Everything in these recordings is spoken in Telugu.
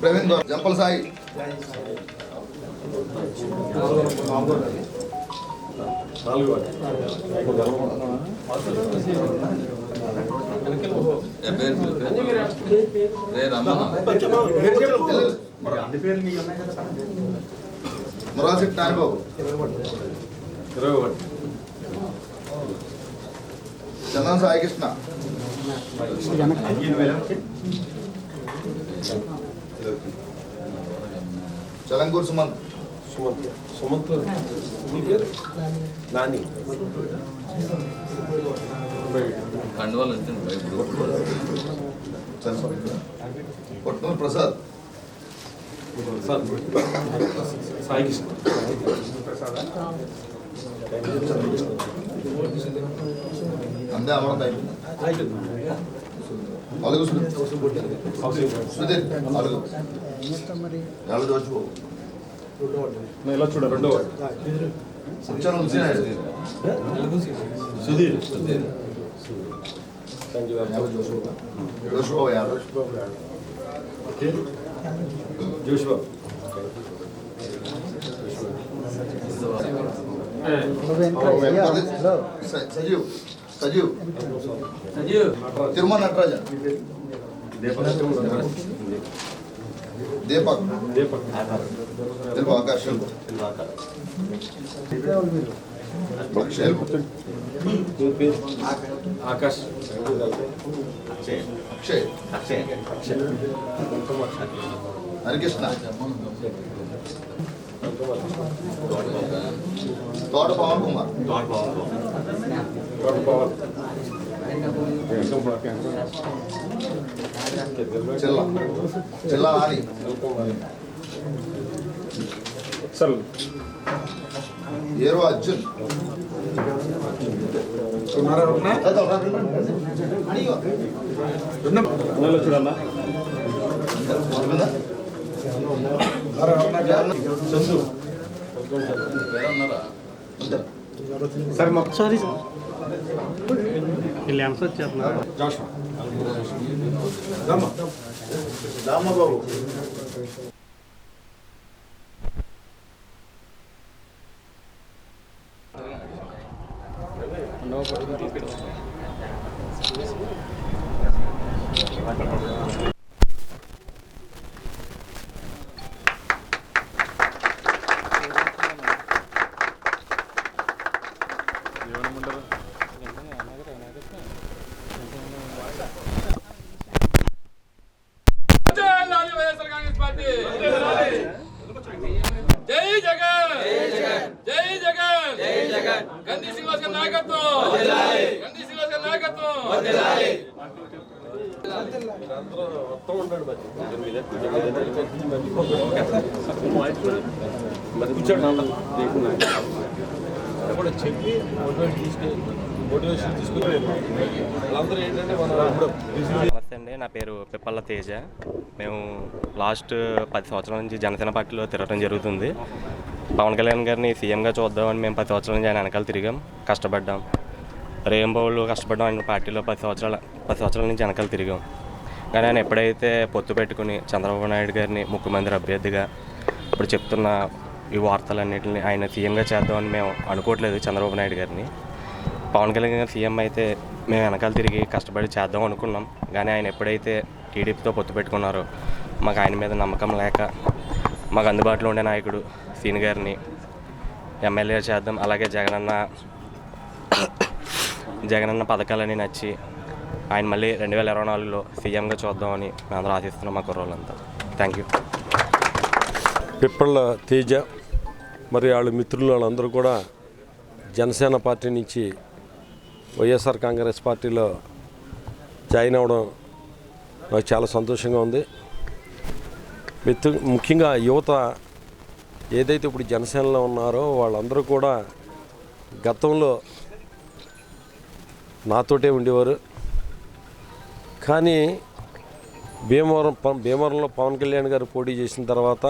ప్రవీణ్ గౌడ్ జంపల్ సాయి మురాసిట్ నాయబాబు చందన్ సాయి కృష్ణ. చలంగూర్ సుమంత్. సుమంత్. సుమంత్ నాని. కండువాలు కొట్నూరు ప్రసాద్. సార్ సాయి కృష్ణ. అందే అమృత అయిపోయింది అలుగు సుధీర్ సుధీర్ అలుగు ఎవరు చూచు ఇలా చూడ రెండో వాడు వచ్చాను ఉంచినాడు సుధీర్ థ్యాంక్ యూ జోషుబాబు యాదవ్ జోష్ బాబు స- సజీవ్. సజీవ్. తిరుమల నటరాజన్ దీపక్. దీపక్ దీపక్ ఆకాష్. అక్షయ్. మీ పేరు ఆకాష్ అక్షయ్ హరికృష్ణ తోట పవన్ కుమార్ డాక్టర్ పవన్ చిల్ల చిల్ల ఆని సార్ ఏరో అర్జున్ ఇలా చూడన్నా చందు సార్ సారీ ఆన్సర్ వచ్చేస్తున్నారు రామబాబు. జై గంధి శ్రీనివాస్ గారి నాయకత్వం! గంధి శ్రీనివాస్ గారి నాయకత్వం! మరి కూర్చోండి కూడా చెప్పి మోటివేషన్ తీసుకెళ్ళి మోటివేషన్ తీసుకుని వాళ్ళందరూ ఏంటంటే మన నమస్తే అండి నా పేరు పిప్పల్ల తేజ. మేము లాస్ట్ పది సంవత్సరాల నుంచి జనసేన పార్టీలో తిరగడం జరుగుతుంది. పవన్ కళ్యాణ్ గారిని సీఎంగా చూద్దామని మేము పది సంవత్సరాల నుంచి ఆయన వెనకాల తిరిగాం. కష్టపడ్డాం. రేంబోళ్ళు కష్టపడ్డాం. ఆయన పార్టీలో పది సంవత్సరాల పది సంవత్సరాల నుంచి వెనకాల తిరిగాం. కానీ ఆయన ఎప్పుడైతే పొత్తు పెట్టుకుని చంద్రబాబు నాయుడు గారిని ముఖ్యమంత్రి అభ్యర్థిగా ఇప్పుడు చెప్తున్న ఈ వార్తలన్నింటిని ఆయన సీఎంగా చేద్దామని మేము అనుకోవట్లేదు చంద్రబాబు నాయుడు గారిని. పవన్ కళ్యాణ్ గారు సీఎం అయితే మేము వెనకాల తిరిగి కష్టపడి చేద్దాం అనుకున్నాం. కానీ ఆయన ఎప్పుడైతే టీడీపీతో పొత్తు పెట్టుకున్నారో మాకు ఆయన మీద నమ్మకం లేక మాకు అందుబాటులో ఉండే నాయకుడు సీని గారిని. ఎమ్మెల్యే చేద్దాం. అలాగే జగనన్న జగనన్న పథకాలని నచ్చి ఆయన మళ్ళీ రెండు వేల ఇరవై నాలుగులో సీఎంగా చూద్దామని మేమందరూ ఆశిస్తున్నాం మా కుర్రోళ్ళంతా. థ్యాంక్ యూ పిప్పళ్ళ తేజ మరి వాళ్ళ మిత్రులు వాళ్ళందరూ కూడా జనసేన పార్టీ నుంచి వైఎస్ఆర్ కాంగ్రెస్ పార్టీలో జాయిన్ అవ్వడం నాకు చాలా సంతోషంగా ఉంది. ముఖ్యంగా యువత ఏదైతే ఇప్పుడు జనసేనలో ఉన్నారో వాళ్ళందరూ కూడా గతంలో నాతోటే ఉండేవారు. కానీ భీమవరం ప- భీమవరంలో పవన్ కళ్యాణ్ గారు పోటీ చేసిన తర్వాత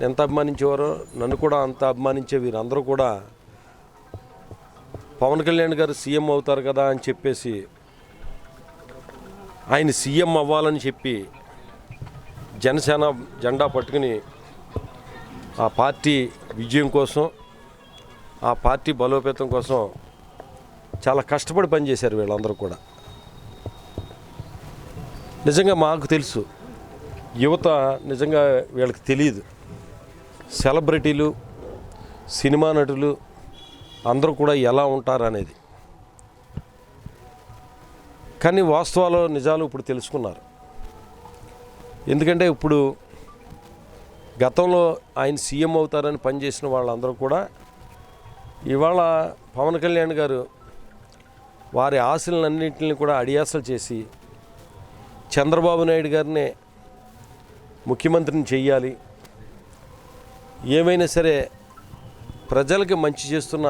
ఎంత అభిమానించేవారో నన్ను కూడా అంత అభిమానించే వీరందరూ కూడా పవన్ కళ్యాణ్ గారు సీఎం అవుతారు కదా అని చెప్పేసి ఆయన సీఎం అవ్వాలని చెప్పి జనసేన జెండా పట్టుకుని ఆ పార్టీ విజయం కోసం ఆ పార్టీ బలోపేతం కోసం చాలా కష్టపడి పనిచేశారు వీళ్ళందరూ కూడా. నిజంగా మాకు తెలుసు యువత నిజంగా వీళ్ళకి తెలియదు సెలబ్రిటీలు సినిమా నటులు అందరూ కూడా ఎలా ఉంటారు అనేది కానీ వాస్తవాలు నిజాలు ఇప్పుడు తెలుసుకున్నారు. ఎందుకంటే ఇప్పుడు గతంలో ఆయన సీఎం అవుతారని పనిచేసిన వాళ్ళందరూ కూడా ఇవాళ పవన్ కళ్యాణ్ గారు వారి ఆశలన్నింటిని కూడా అడియాసలు చేసి చంద్రబాబు నాయుడు గారినే ముఖ్యమంత్రిని చేయాలి ఏమైనా సరే ప్రజలకి మంచి చేస్తున్న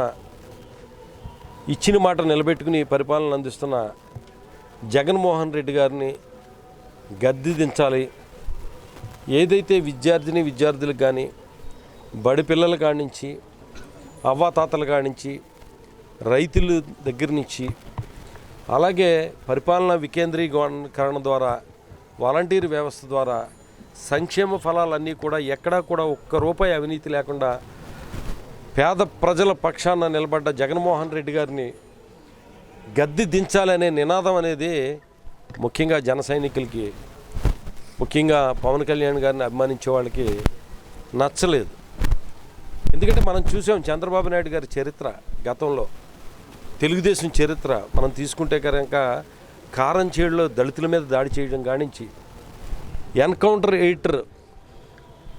ఇచ్చిన మాట నిలబెట్టుకుని పరిపాలన అందిస్తున్న జగన్మోహన్ రెడ్డి గారిని గద్దె దించాలి. ఏదైతే విద్యార్థిని విద్యార్థులకు కానీ బడి పిల్లల కాడి నుంచి అవ్వాతాతల కాడి నుంచి రైతుల దగ్గర నుంచి అలాగే పరిపాలన వికేంద్రీకరణ ద్వారా వాలంటీర్ వ్యవస్థ ద్వారా సంక్షేమ ఫలాలన్నీ కూడా ఎక్కడా కూడా ఒక్క రూపాయి అవినీతి లేకుండా పేద ప్రజల పక్షాన నిలబడ్డ జగన్మోహన్ రెడ్డి గారిని గద్దె దించాలనే నినాదం అనేది ముఖ్యంగా జన సైనికులకి ముఖ్యంగా పవన్ కళ్యాణ్ గారిని అభిమానించే వాళ్ళకి నచ్చలేదు. ఎందుకంటే మనం చూసాం చంద్రబాబు నాయుడు గారి చరిత్ర గతంలో. తెలుగుదేశం చరిత్ర మనం తీసుకుంటే కనుక కారం చేడులో దళితుల మీద దాడి చేయడం కానించి ఎన్కౌంటర్ ఎయిటర్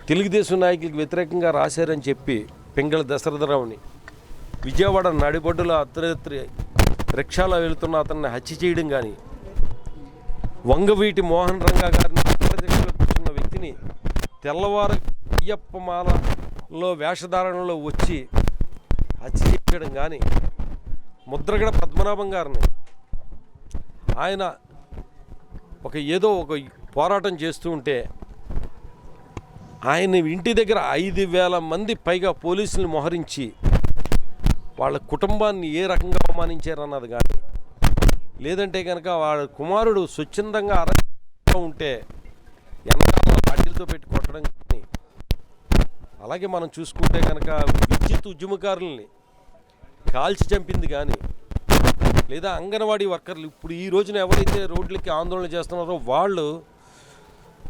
తెలుగుదేశం నాయకులకు వ్యతిరేకంగా రాశారని చెప్పి పింగళ దశరథరావుని విజయవాడ నడిబొడ్డులో అర్ధరాత్రి రిక్షాలో వెళుతున్న అతన్ని హత్య చేయడం కానీ వంగవీటి మోహన్ రంగా గారిని కూర్చున్న వ్యక్తిని తెల్లవారు అయ్యప్ప మాలలో వేషధారణలో వచ్చి హత్య చేయడం కానీ ముద్రగడ పద్మనాభం గారిని ఆయన ఒక ఏదో ఒక పోరాటం చేస్తూ ఉంటే ఆయన ఇంటి దగ్గర ఐదు వేల మంది పైగా పోలీసులు మోహరించి వాళ్ళ కుటుంబాన్ని ఏ రకంగా అవమానించారన్నది కానీ లేదంటే కనుక వాళ్ళ కుమారుడు స్వచ్ఛందంగా అరెస్ట్ ఉంటే వెనకాల వాటిలతో పెట్టి కొట్టడం కానీ అలాగే మనం చూసుకుంటే కనుక విద్యుత్ ఉద్యమకారుల్ని కాల్చి చంపింది కానీ లేదా అంగన్వాడీ వర్కర్లు ఇప్పుడు ఈ రోజున ఎవరైతే రోడ్లకి ఆందోళన చేస్తున్నారో వాళ్ళు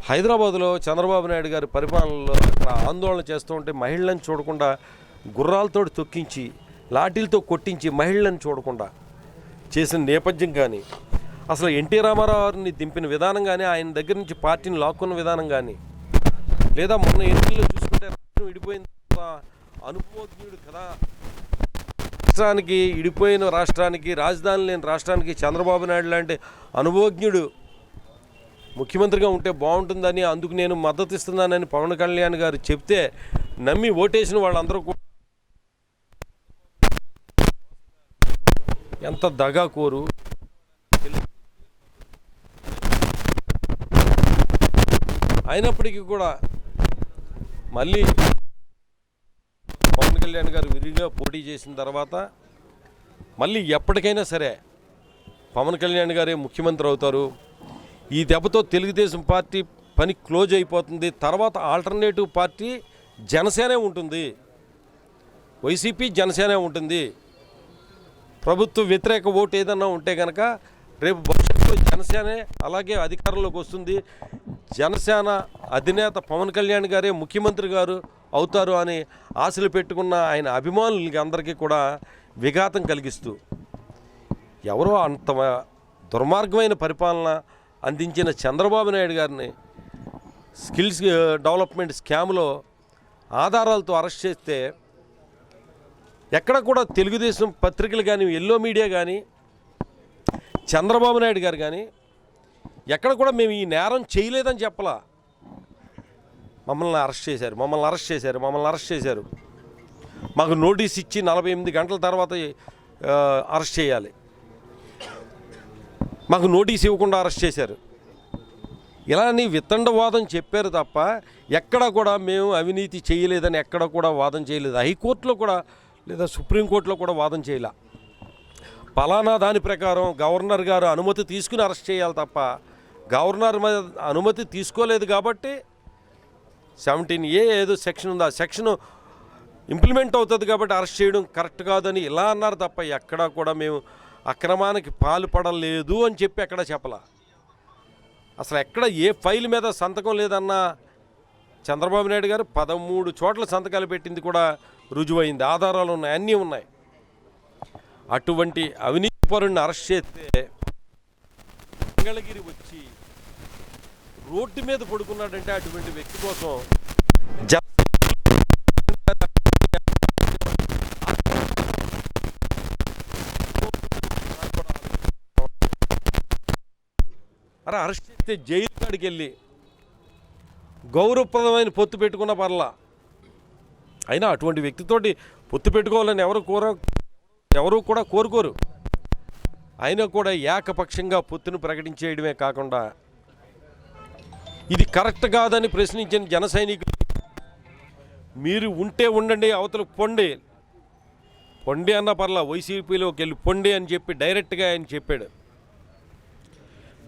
హైదరాబాద్లో చంద్రబాబు నాయుడు గారి పరిపాలనలో అక్కడ ఆందోళన చేస్తూ ఉంటే మహిళలను చూడకుండా గుర్రాలతోటి తొక్కించి లాఠీలతో కొట్టించి మహిళలను చూడకుండా చేసిన నేపథ్యం కానీ అసలు ఎన్టీ రామారావుని దింపిన విధానం కానీ ఆయన దగ్గర నుంచి పార్టీని లాక్కున్న విధానం కానీ లేదా మొన్న ఎన్నికల్లో చూసుకుంటే రాష్ట్రం విడిపోయిన అనుభవజ్ఞుడు కదా. రాష్ట్రానికి ఇడిపోయిన రాష్ట్రానికి రాజధాని లేని రాష్ట్రానికి చంద్రబాబు నాయుడు లాంటి అనుభవజ్ఞుడు ముఖ్యమంత్రిగా ఉంటే బాగుంటుందని అందుకు నేను మద్దతు ఇస్తున్నానని పవన్ కళ్యాణ్ గారు చెప్తే నమ్మి ఓటేసిన వాళ్ళందరూ కూడా ఎంత దగా కోరు? అయినప్పటికీ కూడా మళ్ళీ పవన్ కళ్యాణ్ గారు విరిగా పోటీ చేసిన తర్వాత మళ్ళీ ఎప్పటికైనా సరే పవన్ కళ్యాణ్ గారే ముఖ్యమంత్రి అవుతారు. ఈ దెబ్బతో తెలుగుదేశం పార్టీ పని క్లోజ్ అయిపోతుంది. తర్వాత ఆల్టర్నేటివ్ పార్టీ జనసేనే ఉంటుంది. వైసీపీ జనసేనే ఉంటుంది. ప్రభుత్వ వ్యతిరేక ఓటు ఏదన్నా ఉంటే కనుక రేపు భవిష్యత్తులో జనసేనే అలాగే అధికారంలోకి వస్తుంది. జనసేన అధినేత పవన్ కళ్యాణ్ గారే ముఖ్యమంత్రి గారు అవుతారు అని ఆశలు పెట్టుకున్న ఆయన అభిమానులకి అందరికీ కూడా విఘాతం కలిగిస్తూ ఎవరో అంత దుర్మార్గమైన పరిపాలన అందించిన చంద్రబాబు నాయుడు గారిని స్కిల్స్ డెవలప్మెంట్ స్కామ్లో ఆధారాలతో అరెస్ట్ చేస్తే ఎక్కడ కూడా తెలుగుదేశం పత్రికలు కానీ ఎల్లో మీడియా కానీ చంద్రబాబు నాయుడు గారు కానీ ఎక్కడ కూడా మేము ఈ నేరం చేయలేదని చెప్పలా. మమ్మల్ని అరెస్ట్ చేశారు మమ్మల్ని అరెస్ట్ చేశారు మమ్మల్ని అరెస్ట్ చేశారు. మాకు నోటీస్ ఇచ్చి నలభై ఎనిమిది గంటల తర్వాత అరెస్ట్ చేయాలి. మాకు నోటీస్ ఇవ్వకుండా అరెస్ట్ చేశారు. ఇలా నీ విత్తండవాదం చెప్పారు తప్ప ఎక్కడ కూడా మేము అవినీతి చేయలేదని ఎక్కడ కూడా వాదం చేయలేదు. హైకోర్టులో కూడా లేదా సుప్రీంకోర్టులో కూడా వాదం చేయాల. పలానా దాని ప్రకారం గవర్నర్ గారు అనుమతి తీసుకుని అరెస్ట్ చేయాలి తప్ప గవర్నర్ మీద అనుమతి తీసుకోలేదు కాబట్టి సెవెంటీన్ ఏ ఏదో సెక్షన్ ఉంది? ఆ సెక్షన్ ఇంప్లిమెంట్ అవుతుంది కాబట్టి అరెస్ట్ చేయడం కరెక్ట్ కాదని ఇలా అన్నారు తప్ప ఎక్కడా కూడా మేము అక్రమానికి పాల్పడలేదు అని చెప్పి ఎక్కడ చెప్పలా? అసలు ఎక్కడ ఏ ఫైల్ మీద సంతకం లేదన్నా చంద్రబాబు నాయుడు గారు పదమూడు చోట్ల సంతకాలు పెట్టింది కూడా రుజువైంది. ఆధారాలు ఉన్నాయి అన్నీ ఉన్నాయి. అటువంటి అవినీతి పరుణ్ణి అరెస్ట్ చేస్తే మంగళగిరి వచ్చి రోడ్డు మీద పడుకున్నాడంటే అటువంటి వ్యక్తి కోసం అరే అరెస్ట్ చేస్తే జైలు కాడికి వెళ్ళి గౌరవప్రదమైన పొత్తు పెట్టుకున్న పర్లా అయినా అటువంటి వ్యక్తితోటి పొత్తు పెట్టుకోవాలని ఎవరు కోర ఎవరూ కూడా కోరుకోరు. అయినా కూడా ఏకపక్షంగా పొత్తును ప్రకటించేయడమే కాకుండా ఇది కరెక్ట్ కాదని ప్రశ్నించిన జన సైనికులు మీరు ఉంటే ఉండండి అవతల పొండి. పొండి అన్న పర్లా వైసీపీలోకి వెళ్ళి పొండి అని చెప్పి డైరెక్ట్గా ఆయన చెప్పాడు.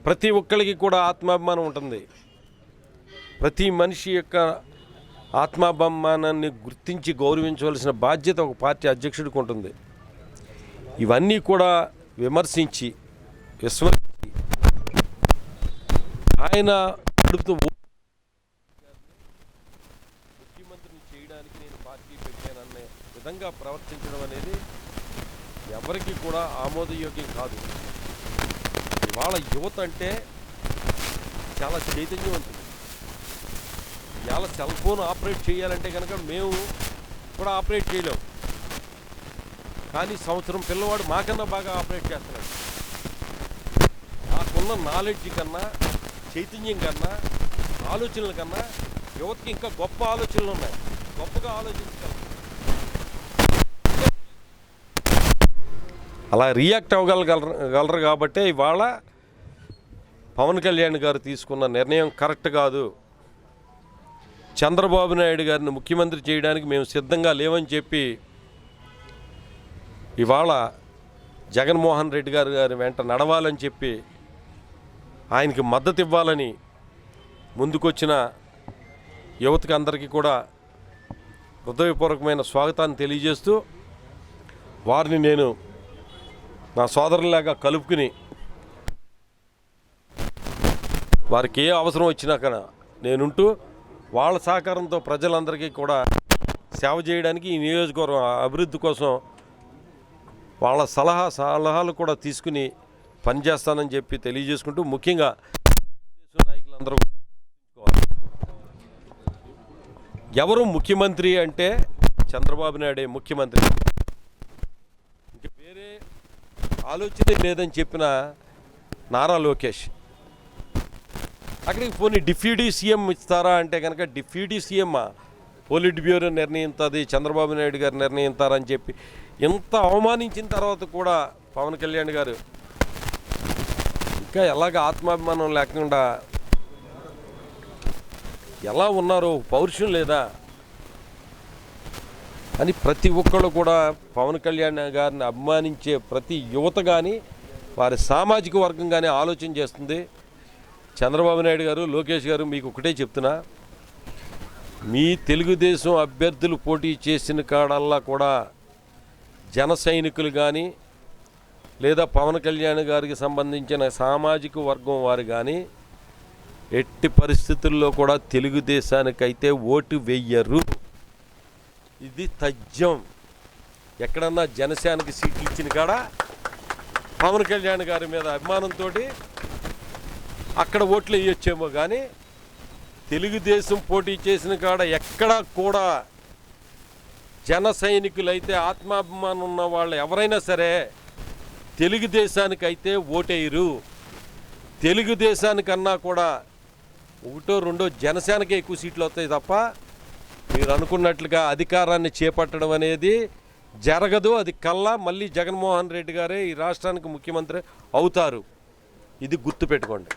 ప్రతి ఒక్కరికి కూడా ఆత్మాభిమానం ఉంటుంది. ప్రతి మనిషి యొక్క ఆత్మాభిమానాన్ని గుర్తించి గౌరవించవలసిన బాధ్యత ఒక పార్టీ అధ్యక్షుడికి ఉంటుంది. ఇవన్నీ కూడా విమర్శించి విస్మరించి ఆయన అడుగుతూ ముఖ్యమంత్రిని చేయడానికి నేను పార్టీ పెట్టాననే విధంగా ప్రవర్తించడం అనేది ఎవరికి కూడా ఆమోదయోగ్యం కాదు. ఇవాళ యువత అంటే చాలా చైతన్యవంతులు. ఒకవేళ సెల్ ఫోన్ ఆపరేట్ చేయాలంటే కనుక మేము కూడా ఆపరేట్ చేయలేము కానీ సంవత్సరం పిల్లవాడు మాకన్నా బాగా ఆపరేట్ చేస్తున్నాడు. మాకున్న నాలెడ్జ్ కన్నా చైతన్యం కన్నా ఆలోచనల కన్నా యువతకి ఇంకా గొప్ప ఆలోచనలు ఉన్నాయి. గొప్పగా ఆలోచించగలరు అలా రియాక్ట్ అవ్వగలగలరు గలరు ఇవాళ పవన్ కళ్యాణ్ గారు తీసుకున్న నిర్ణయం కరెక్ట్ కాదు. చంద్రబాబు నాయుడు గారిని ముఖ్యమంత్రి చేయడానికి మేము సిద్ధంగా లేవని చెప్పి ఇవాళ జగన్మోహన్ రెడ్డి గారు గారి వెంట నడవాలని చెప్పి ఆయనకి మద్దతు ఇవ్వాలని ముందుకొచ్చిన యువతకి అందరికీ కూడా హృదయపూర్వకమైన స్వాగతాన్ని తెలియజేస్తూ వారిని నేను నా సోదరులాగా కలుపుకుని వారికి ఏ అవసరం వచ్చినా కన్నా నేనుంటూ వాళ్ళ సహకారంతో ప్రజలందరికీ కూడా సేవ చేయడానికి ఈ నియోజకవర్గం అభివృద్ధి కోసం వాళ్ళ సలహా సలహాలు కూడా తీసుకుని పనిచేస్తానని చెప్పి తెలియజేసుకుంటూ ముఖ్యంగా నాయకులందరూ ఎవరు ముఖ్యమంత్రి అంటే చంద్రబాబు నాయుడే ముఖ్యమంత్రి. ఇంక వేరే ఆలోచనే లేదని చెప్పిన నారా లోకేష్. అక్కడికి పోనీ డిప్యూటీ సీఎం ఇస్తారా అంటే కనుక డిప్యూటీ సీఎం పోలిట్ బ్యూరో నిర్ణయిస్తుంది చంద్రబాబు నాయుడు గారు నిర్ణయిస్తారని చెప్పి ఇంత అవమానించిన తర్వాత కూడా పవన్ కళ్యాణ్ గారు ఇంకా ఎలాగ ఆత్మాభిమానం లేకుండా ఎలా ఉన్నారో పౌరుషం లేదా అని ప్రతి ఒక్కళ్ళు కూడా పవన్ కళ్యాణ్ గారిని అభిమానించే ప్రతి యువత కానీ వారి సామాజిక వర్గం కానీ ఆలోచన చేస్తుంది. చంద్రబాబు నాయుడు గారు లోకేష్ గారు మీకు ఒకటే చెప్తున్నా. మీ తెలుగుదేశం అభ్యర్థులు పోటీ చేసిన కాడల్లా కూడా జన సైనికులు కానీ లేదా పవన్ కళ్యాణ్ గారికి సంబంధించిన సామాజిక వర్గం వారు కానీ ఎట్టి పరిస్థితుల్లో కూడా తెలుగుదేశానికైతే ఓటు వెయ్యరు. ఇది తజ్యం ఎక్కడన్నా జనసేనకి సీట్లు ఇచ్చిన కాడ పవన్ కళ్యాణ్ గారి మీద అభిమానంతో అక్కడ ఓట్లు వేయొచ్చేమో కానీ తెలుగుదేశం పోటీ చేసిన కాడ ఎక్కడా కూడా జన సైనికులైతే ఆత్మాభిమానం ఉన్న వాళ్ళు ఎవరైనా సరే తెలుగుదేశానికైతే ఓటేయరు. తెలుగుదేశానికన్నా కూడా ఒకటో రెండో జనసేనకే ఎక్కువ సీట్లు వస్తాయి తప్ప మీరు అనుకున్నట్లుగా అధికారాన్ని చేపట్టడం అనేది జరగదు. అది కల్లా మళ్ళీ జగన్మోహన్ రెడ్డి గారే ఈ రాష్ట్రానికి ముఖ్యమంత్రి అవుతారు. ఇది గుర్తుపెట్టుకోండి.